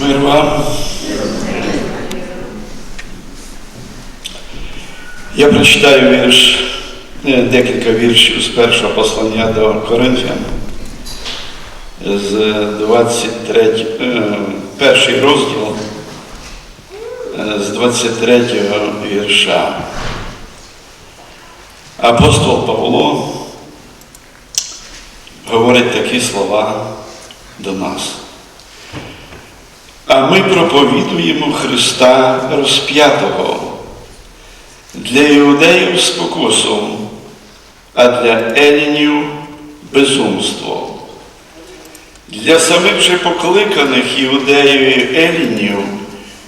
Мир вам. Я прочитаю вірш, е, декілька віршів з першого послання до Коринфян з 23, е, перший розділ е, з 23 вірша. Апостол Павло говорить такі слова до нас. А ми проповідуємо Христа розп'ятого для іудеїв спокусом, а для елінів безумство. Для самих же покликаних іудеїв і елінів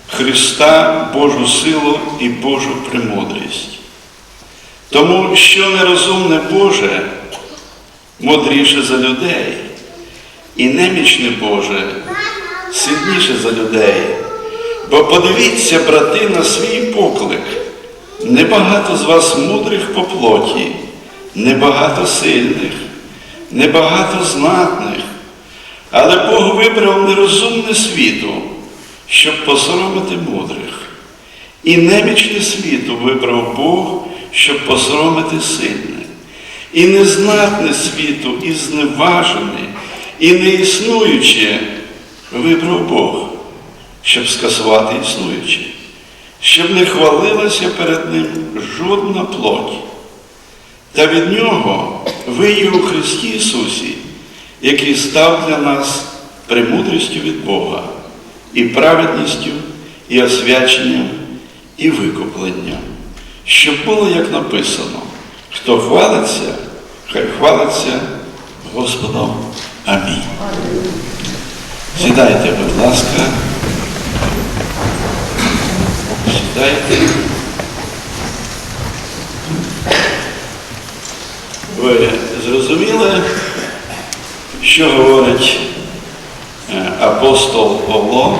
Христа Божу силу і Божу премудрість. Тому що нерозумне Боже мудріше за людей, і немічне Боже сильніше за людей. Бо подивіться, брати, на свій поклик. Небагато з вас мудрих по плоті, небагато сильних, небагато знатних, але Бог вибрав нерозумне світу, щоб посоромити мудрих. І немічне світу вибрав Бог, щоб посоромити сильних. І незнатне світу, і зневажене, і неіснуюче вибрав Бог, щоб скасувати існуюче, щоб не хвалилася перед Ним жодна плоть. Та від Нього ви у Христі Ісусі, який став для нас премудрістю від Бога, і праведністю, і освяченням, і викупленням, щоб було, як написано, хто хвалиться, хай хвалиться Господом. Амінь. Сідайте, будь ласка. Сідайте. Ви зрозуміли, що говорить е, апостол Павло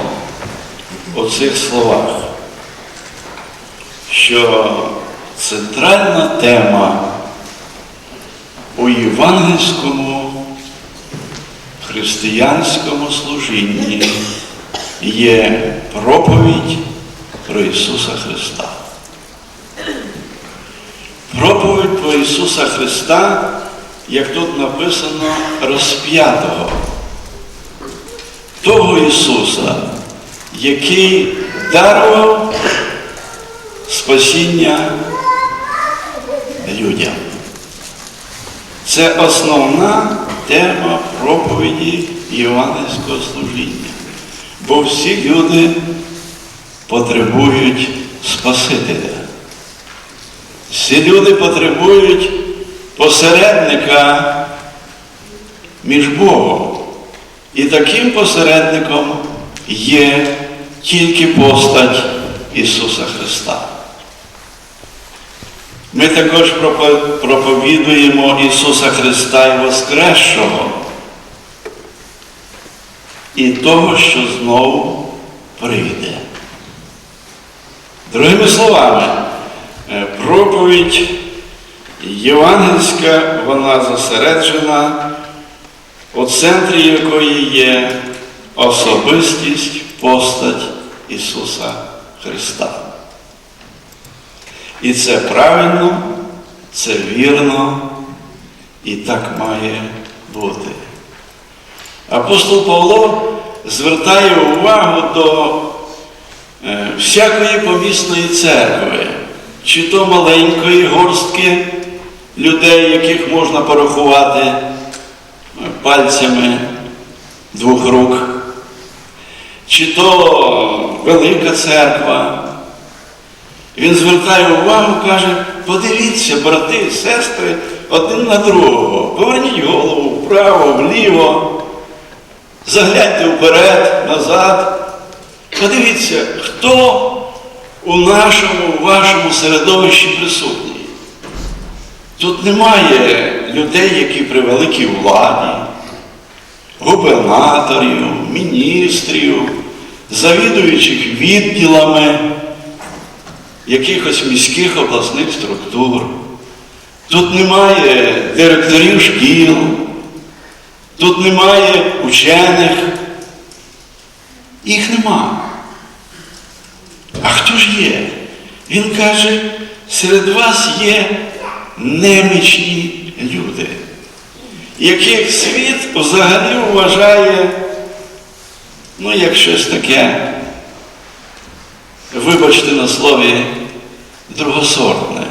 у цих словах? Що центральна тема у євангельському християнському служінні є проповідь про Ісуса Христа. Проповідь про Ісуса Христа, як тут написано, розп'ятого. Того Ісуса, який дарував спасіння людям. Це основна тема проповіді Євангельського служіння. Бо всі люди потребують Спасителя. Всі люди потребують посередника між Богом. І таким посередником є тільки постать Ісуса Христа. Ми також проповідуємо Ісуса Христа і Воскресшого і того, що знову прийде. Другими словами, е, проповідь євангельська, вона зосереджена, у центрі якої є особистість, постать Ісуса Христа. І це правильно, це вірно і так має бути. Апостол Павло звертає увагу до е, всякої помісної церкви, чи то маленької горстки людей, яких можна порахувати е, пальцями двох рук, чи то велика церква. Він звертає увагу, каже, подивіться, брати, сестри, один на другого. Поверніть голову вправо, вліво, загляньте вперед, назад. Подивіться, хто у нашому, у вашому середовищі присутній. Тут немає людей, які при великій владі, губернаторів, міністрів, завідуючих відділами якихось міських обласних структур. Тут немає директорів шкіл, тут немає учених. Їх нема. А хто ж є? Він каже, серед вас є немічні люди, яких світ взагалі вважає, ну, як щось таке, вибачте на слові, другосортне,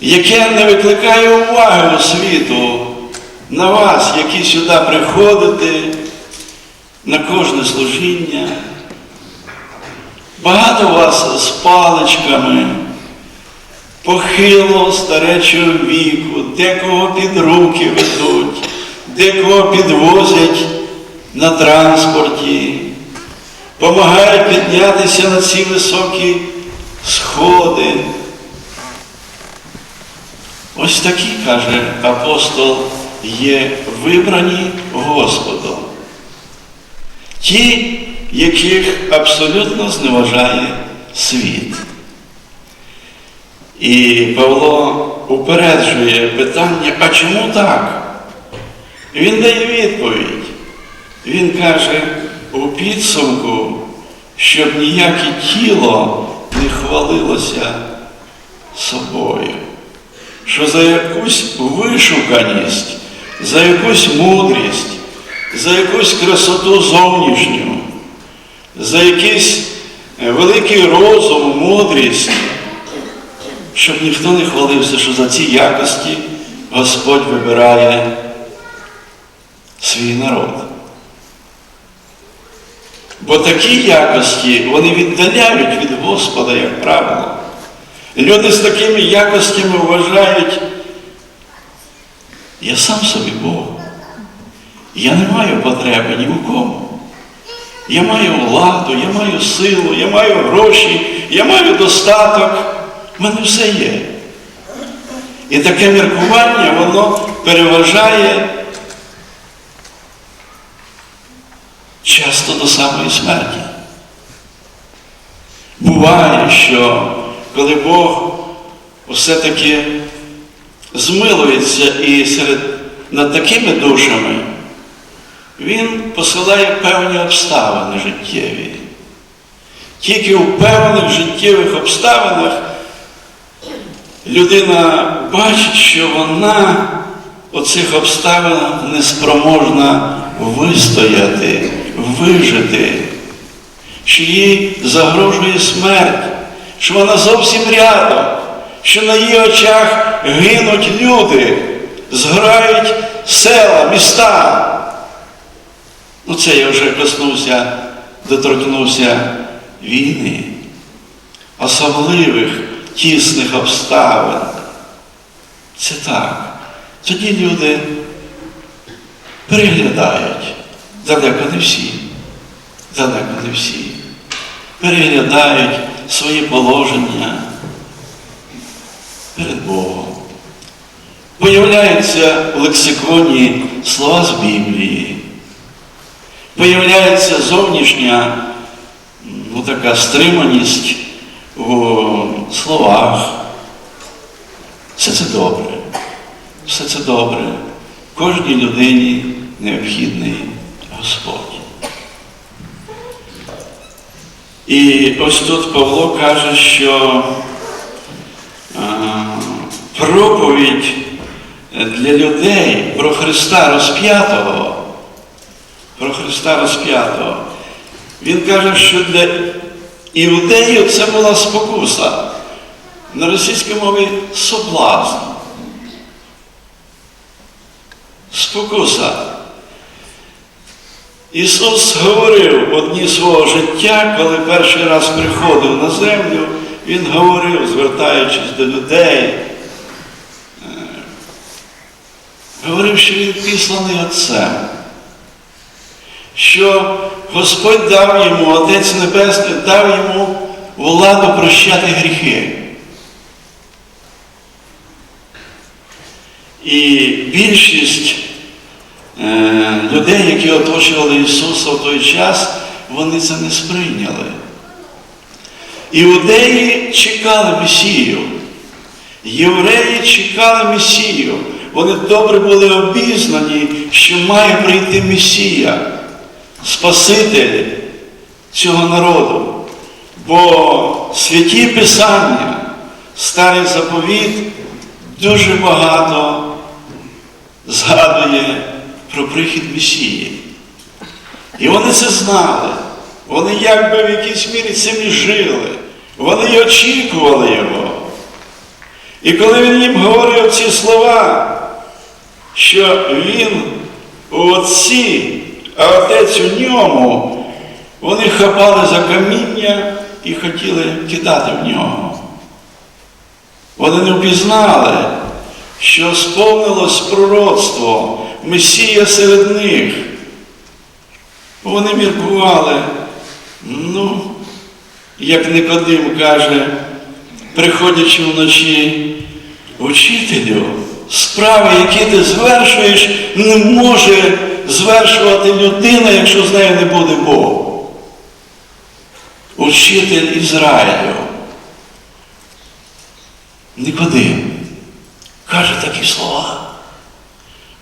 яке не викликає уваги у світу на вас, які сюди приходите, на кожне служіння. Багато вас з паличками, похилого старечого віку, декого під руки ведуть, декого підвозять на транспорті, допомагають піднятися на ці високі сходи. Ось такі, каже апостол, є вибрані Господом. Ті, яких абсолютно зневажає світ. І Павло упереджує питання, а чому так? Він дає відповідь. Він каже у підсумку, щоб ніяке тіло не хвалилося собою, що за якусь вишуканість, за якусь мудрість, за якусь красоту зовнішню, за якийсь е, великий розум, мудрість, щоб ніхто не хвалився, що за ці якості Господь вибирає свій народ. Бо такі якості вони віддаляють від Господа, як правило. Люди з такими якостями вважають, я сам собі Бог. Я не маю потреби ні в кому. Я маю владу, я маю силу, я маю гроші, я маю достаток. У мене все є. І таке міркування, воно переважає часто до самої смерті. Буває, що коли Бог все-таки змилується і серед над такими душами, він посилає певні обставини життєві. Тільки у певних життєвих обставинах людина бачить, що вона у цих обставинах неспроможна вистояти, вижити, що їй загрожує смерть, що вона зовсім рядом, що на її очах гинуть люди, згорають села, міста. Ну, це я вже коснувся, доторкнувся війни, особливих тісних обставин. Це так. Тоді люди переглядають, далеко не всі, далеко не всі, переглядають свої положення перед Богом. Появляються в лексиконі слова з Біблії. Появляється зовнішня ну, така стриманість у словах. Все це добре. Все це добре. Кожній людині необхідний Господь. І ось тут Павло каже, що а, проповідь для людей про Христа розп'ятого про Христа розп'ятого. Він каже, що для іудеїв це була спокуса. На російській мові соблазн. Спокуса. Ісус говорив в дні свого життя, коли перший раз приходив на землю, Він говорив, звертаючись до людей, е, говорив, що він післаний Отцем що Господь дав йому, Отець Небесний, дав йому владу прощати гріхи. І більшість е, людей, які оточували Ісуса в той час, вони це не сприйняли. Іудеї чекали Месію. Євреї чекали Месію. Вони добре були обізнані, що має прийти Месія Спаситель цього народу. Бо святі Писання, старий заповіт дуже багато згадує про прихід Месії. І вони це знали. Вони якби в якійсь мірі цим і жили. Вони й очікували його. І коли він їм говорив ці слова, що він у Отці, а Отець у ньому, вони хапали за каміння і хотіли кидати в нього. Вони не впізнали, що сповнилось пророцтво Месія серед них. Вони міркували, ну, як Никодим каже, приходячи вночі, учителю, справи, які ти звершуєш, не може звершувати людина, якщо з нею не буде Бог. Учитель Ізраїлю. Никодим каже такі слова.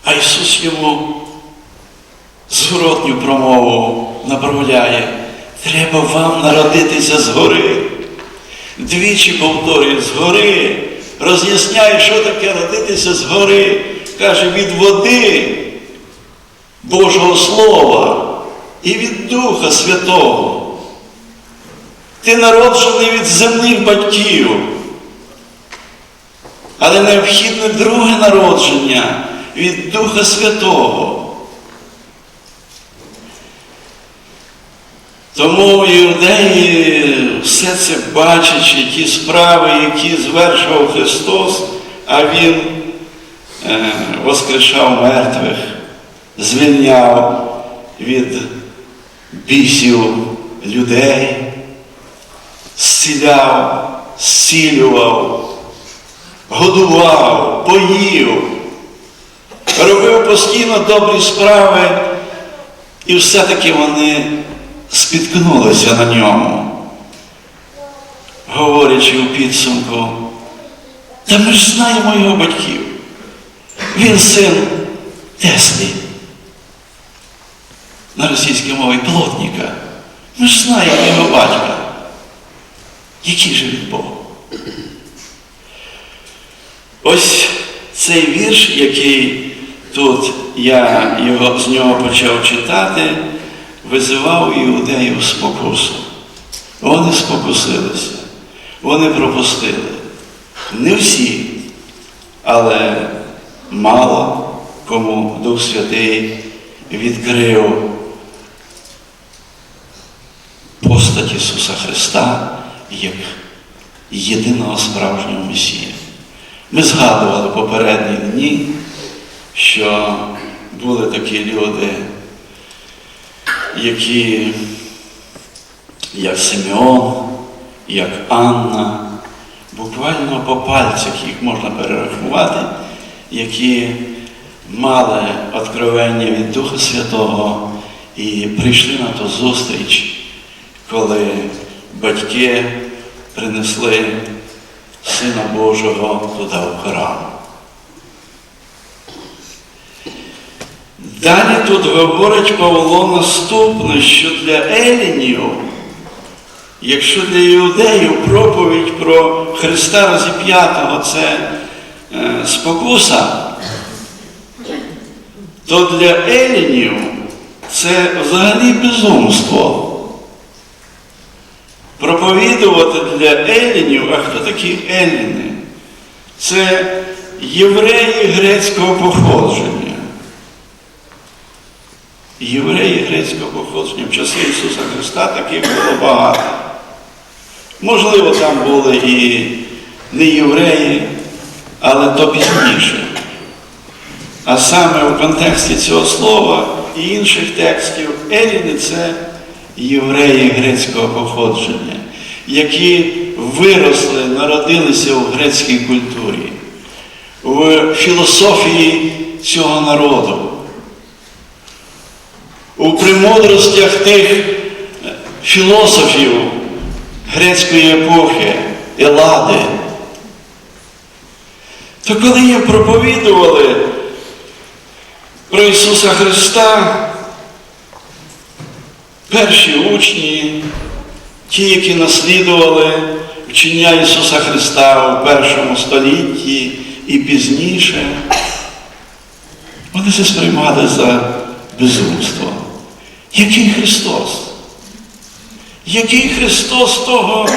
А Ісус йому зворотню промову направляє. Треба вам народитися згори. Двічі повторює згори, роз'ясняє, що таке родитися згори. Каже, від води Божого Слова і від Духа Святого. Ти народжений від земних батьків. Але необхідне друге народження від Духа Святого. Тому іудеї, все це бачачи, ті справи, які звершував Христос, а Він е, воскрешав мертвих, звільняв від бісів людей, зціляв, зцілював, годував, поїв, робив постійно добрі справи, і все-таки вони спіткнулися на ньому, говорячи у підсумку, та ми ж знаємо його батьків. Він син Теслі. На російській мові плотника. Ми ж знаємо його батька. Який же він Бог? Ось цей вірш, який тут я його, з нього почав читати, визивав іудеїв спокусу. Вони спокусилися, вони пропустили. Не всі, але мало кому Дух Святий відкрив постать Ісуса Христа як єдиного справжнього Месія. Ми згадували попередні дні, що були такі люди, які, як Симеон, як Анна, буквально по пальцях їх можна перерахувати, які мали откровення від Духа Святого і прийшли на ту зустріч, коли батьки принесли Сина Божого туди в храм. Далі тут говорить Павло наступне, що для елінів, якщо для іудеїв проповідь про Христа розіп'ятого це е, спокуса, то для елінів це взагалі безумство. Проповідувати для елінів, а хто такі еліни? Це євреї грецького походження. Євреї грецького походження в часи Ісуса Христа таких було багато. Можливо, там були і не євреї, але то пізніше. А саме в контексті цього слова і інших текстів еліни це євреї грецького походження, які виросли, народилися в грецькій культурі, в філософії цього народу, у премудростях тих філософів грецької епохи, Елади. То коли їм проповідували про Ісуса Христа, перші учні, ті, які наслідували вчення Ісуса Христа у першому столітті і пізніше, вони це сприймали за безумство. Який Христос? Який Христос того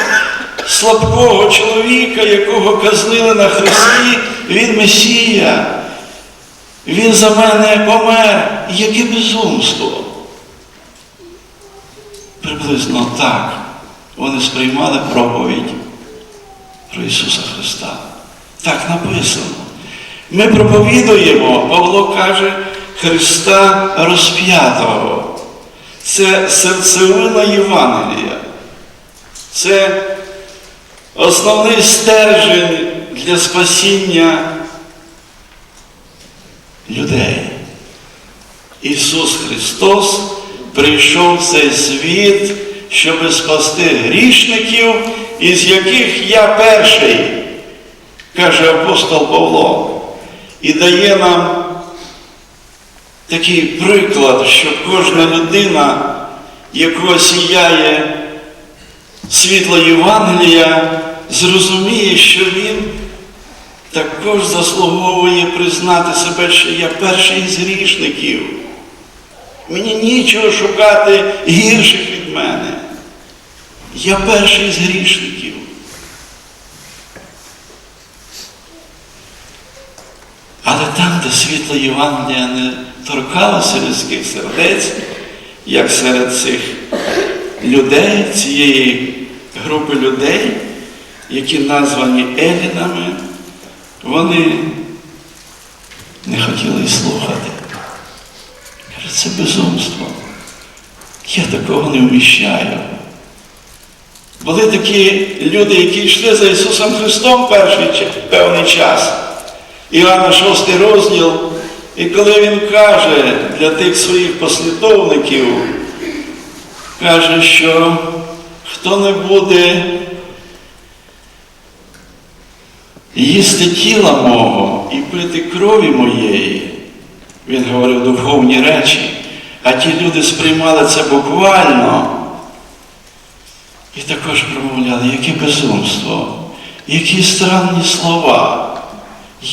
слабкого чоловіка, якого казнили на хресті, Він Месія, Він за мене помер. Яке безумство? Приблизно так вони сприймали проповідь про Ісуса Христа. Так написано. Ми проповідуємо, Павло каже, Христа розп'ятого. Це серцевина Євангелія. Це основний стержень для спасіння людей. Ісус Христос прийшов в цей світ, щоб спасти грішників, із яких я перший, каже апостол Павло, і дає нам такий приклад, що кожна людина, якого сіяє світло Євангелія, зрозуміє, що він також заслуговує признати себе, що я перший з грішників. Мені нічого шукати гірших від мене. Я перший з грішників. Але там, де світло Євангелія не торкалося людських сердець, як серед цих людей, цієї групи людей, які названі Елінами, вони не хотіли й слухати. Каже, це безумство. Я такого не вміщаю. Були такі люди, які йшли за Ісусом Христом перший певний час. Іоанна 6 розділ, і коли він каже для тих своїх послідовників, каже, що хто не буде їсти тіла мого і пити крові моєї, він говорив духовні речі, а ті люди сприймали це буквально. І також промовляли, яке безумство, які странні слова.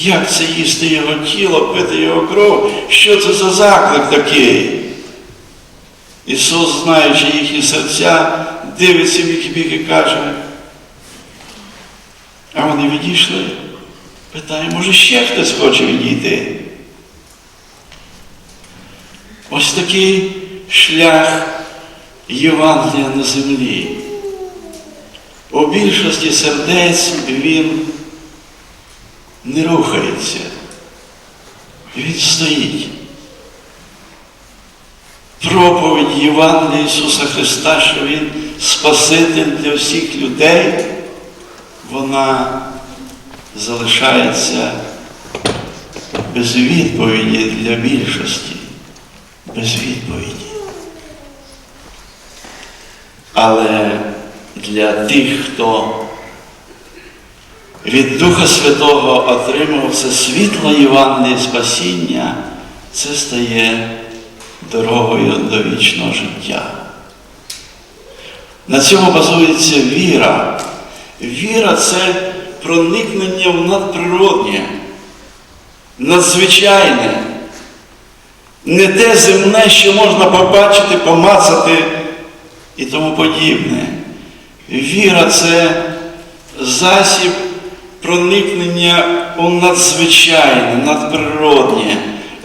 Як це їсти його тіло, пити його кров? Що це за заклик такий? Ісус, знаючи їхні серця, дивиться в їх бік і каже, а вони відійшли. Питає, може ще хтось хоче відійти? Ось такий шлях Євангелія на землі. У більшості сердець він не рухається. Він стоїть. Проповідь Євангелія Ісуса Христа, що Він Спаситель для всіх людей, вона залишається без відповіді для більшості. Без відповіді. Але для тих, хто від Духа Святого отримав це світло Євангелія спасіння, це стає дорогою до вічного життя. На цьому базується віра. Віра це проникнення в надприроднє, надзвичайне, не те земне, що можна побачити, помацати і тому подібне. Віра це засіб проникнення у надзвичайне, надприроднє,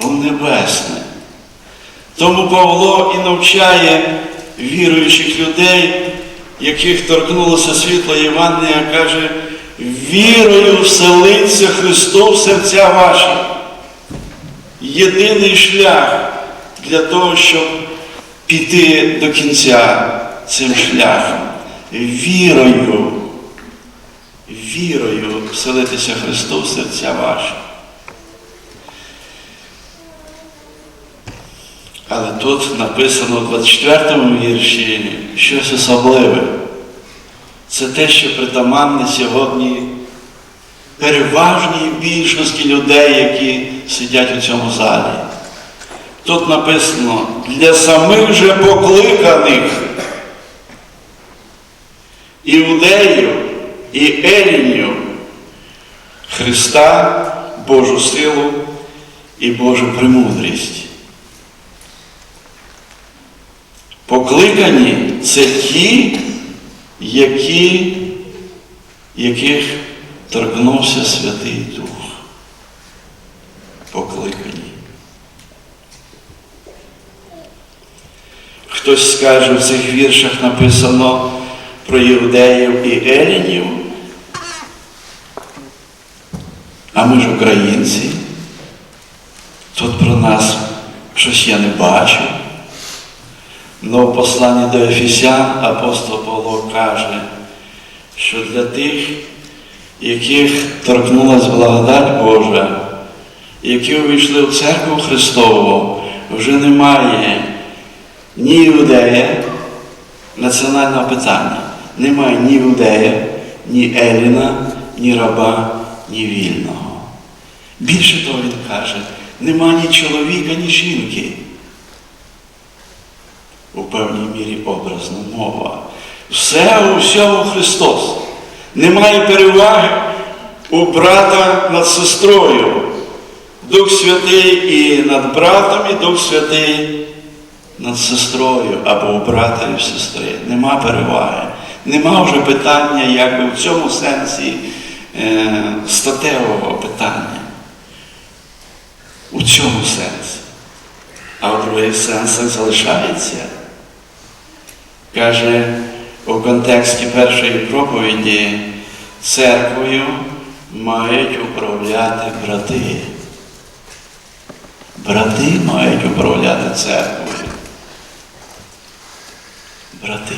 у небесне. Тому Павло і навчає віруючих людей, яких торкнулося світло Євангелія, каже, вірою вселиться Христос в серця ваші. Єдиний шлях для того, щоб піти до кінця цим шляхом. Вірою, вірою вселитися Христу в серця ваші. Але тут написано в 24-му вірші щось особливе. Це те, що притаманне сьогодні переважній більшості людей, які сидять у цьому залі. Тут написано для самих же покликаних іудеїв і елінів Христа, Божу силу і Божу премудрість. Покликані це ті, які, яких торкнувся Святий Дух. Покликані. Хтось скаже, в цих віршах написано про іудеїв і елінів, а ми ж українці. Тут про нас щось я не бачу. Но в посланні до Ефесян апостол Павло каже, що для тих, яких торкнулась благодать Божа, які увійшли в церкву Христову, вже немає ні іудея, національного питання, немає ні іудея, ні Еліна, ні раба, ні вільного. Більше того він каже, нема ні чоловіка, ні жінки. У певній мірі образна мова. Все у всьому Христос. Немає переваги у брата над сестрою. Дух Святий і над братом, і Дух Святий над сестрою або у брата і в сестри. Нема переваги. Нема вже питання, якби в цьому сенсі статевого питання. У цьому сенсі. А в других сенсах залишається. Каже у контексті першої проповіді, церквою мають управляти брати. Брати мають управляти церквою. Брати.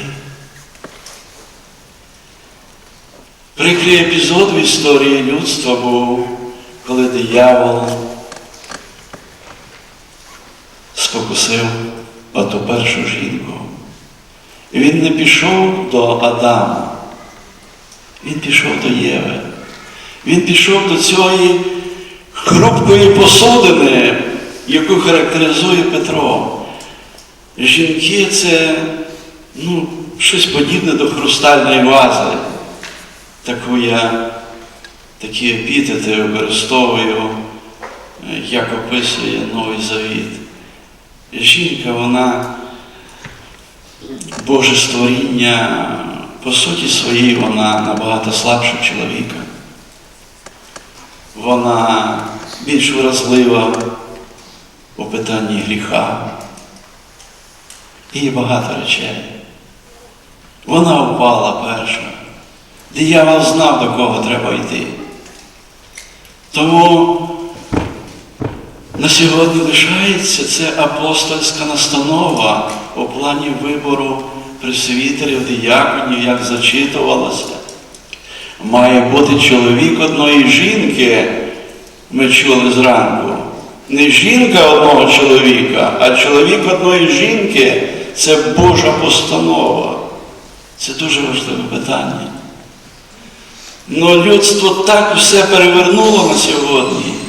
Прикрий епізод в історії людства був, коли диявол спокусив оту першу жінку. Він не пішов до Адама, він пішов до Єви. Він пішов до цієї хрупкої посудини, яку характеризує Петро. Жінки це ну, щось подібне до хрустальної вази. Таку я такі епітети використовую, як описує Новий Завіт. Жінка, вона Боже створіння, по суті своїй, вона набагато слабша чоловіка. Вона більш вразлива у питанні гріха. І багато речей. Вона впала перша. Диявол знав, до кого треба йти. Тому на сьогодні лишається це апостольська настанова у плані вибору пресвітерів, дияконів, як зачитувалося. Має бути чоловік одної жінки, ми чули зранку. Не жінка одного чоловіка, а чоловік одної жінки це Божа постанова. Це дуже важливе питання. Но людство так все перевернуло на сьогодні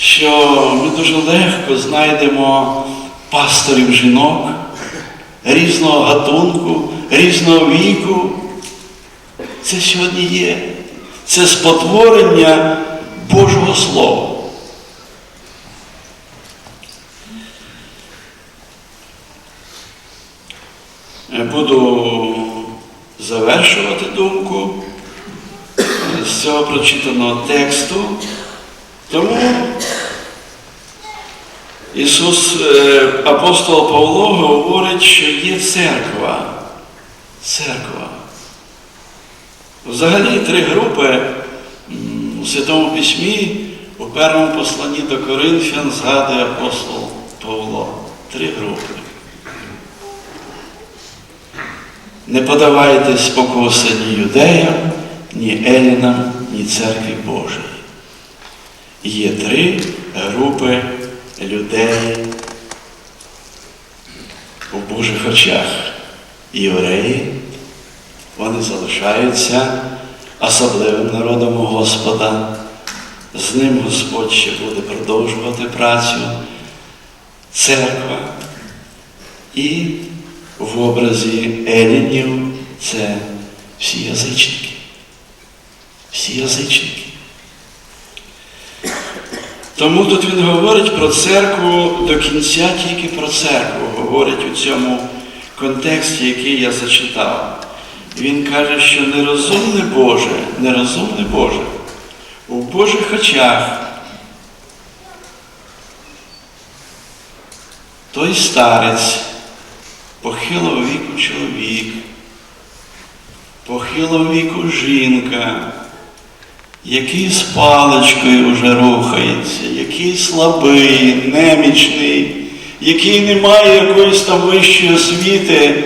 що ми дуже легко знайдемо пасторів жінок різного гатунку, різного віку. Це сьогодні є. Це спотворення Божого Слова. Буду завершувати думку з цього прочитаного тексту. Тому Ісус, е, апостол Павло говорить, що є церква. Церква. Взагалі три групи у Святому Письмі у першому посланні до Коринфян згадує апостол Павло. Три групи. Не подавайте спокуси юдеям, ні елінам, ні церкві Божій. Є три групи людей у Божих очах. Євреї, вони залишаються особливим народом у Господа. З ним Господь ще буде продовжувати працю. церква і в образі елінів це всі язичники. Всі язичники. Тому тут він говорить про церкву до кінця тільки про церкву, говорить у цьому контексті, який я зачитав. Він каже, що нерозумне Боже, нерозумне Боже, у Божих очах той старець, похилого віку чоловік, похилого віку жінка, який з паличкою вже рухається, який слабий, немічний, який не має якоїсь там вищої освіти,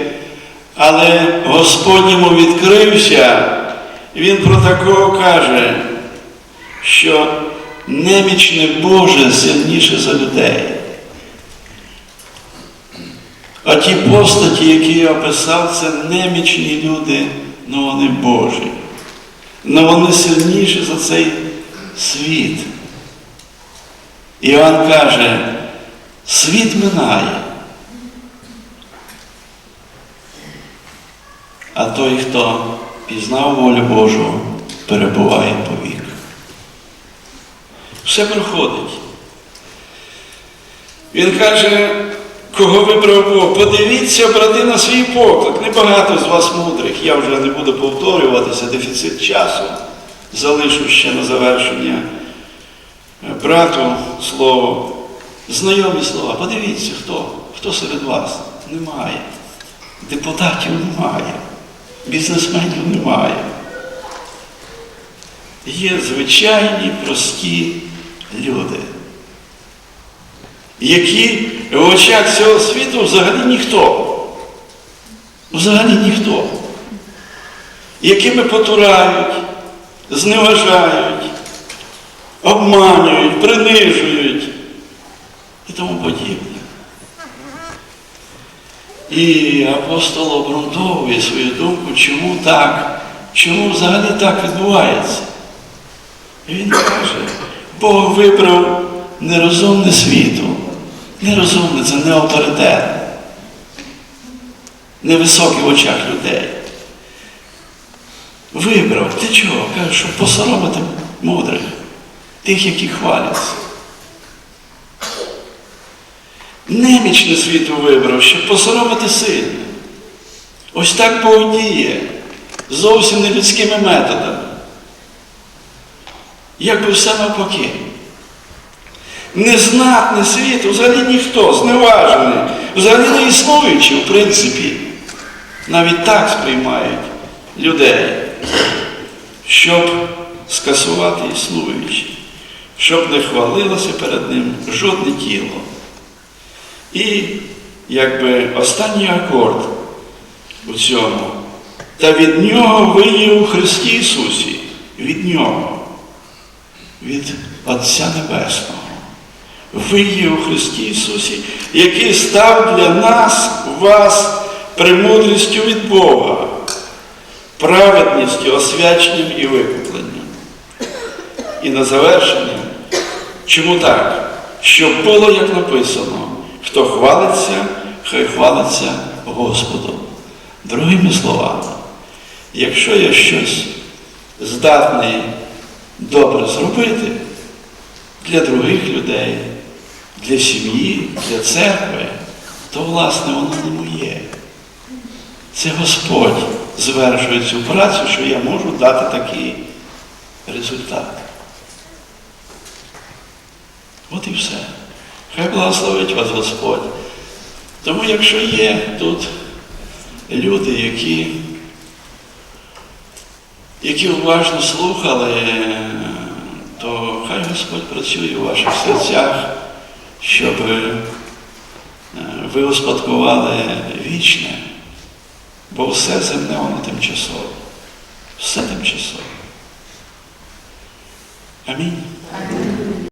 але Господь йому відкрився, і він про такого каже, що немічне Боже сильніше за людей. А ті постаті, які я описав, це немічні люди, але вони Божі. Але вони сильніші за цей світ. Іоанн каже, світ минає. А той, хто пізнав волю Божу, перебуває повік. Все проходить. Він каже, кого вибрав Бог, подивіться, брати, на свій поклик. Небагато з вас мудрих. Я вже не буду повторюватися, дефіцит часу. Залишу ще на завершення брату слово. Знайомі слова. Подивіться, хто? Хто серед вас? Немає. Депутатів немає. Бізнесменів немає. Є звичайні прості люди які в очах цього світу взагалі ніхто. Взагалі ніхто. Якими потурають, зневажають, обманюють, принижують і тому подібне. І апостол обґрунтовує свою думку, чому так, чому взагалі так відбувається. І він каже, Бог вибрав нерозумне світу. Нерозумне це не авторитет, невисокий в очах людей. Вибрав, ти чого? Каже, щоб посоромити мудрих, тих, які хваляться. Немічне світу вибрав, щоб посоромити сильних. Ось так Бог діє, зовсім не людськими методами. Якби все навпаки. Незнатний світ, взагалі ніхто, зневажений, взагалі не існуючий, в принципі, навіть так сприймають людей, щоб скасувати існуюче, щоб не хвалилося перед ним жодне тіло. І якби останній акорд у цьому. Та від нього ви у Христі Ісусі, від Нього, від Отця Небесного. Ви є у Христі Ісусі, який став для нас, вас, премудрістю від Бога, праведністю, освяченням і викупленням. І на завершення, чому так? Щоб було, як написано, хто хвалиться, хай хвалиться Господом. Другими словами, якщо я щось здатний добре зробити для других людей, для сім'ї, для церкви, то, власне, воно не моє. Це Господь звершує цю працю, що я можу дати такий результат. От і все. Хай благословить вас Господь. Тому якщо є тут люди, які, які уважно слухали, то хай Господь працює у ваших серцях, щоб е, ви успадкували вічне, бо все земне воно тимчасове. Все тимчасове. Амінь. Амінь.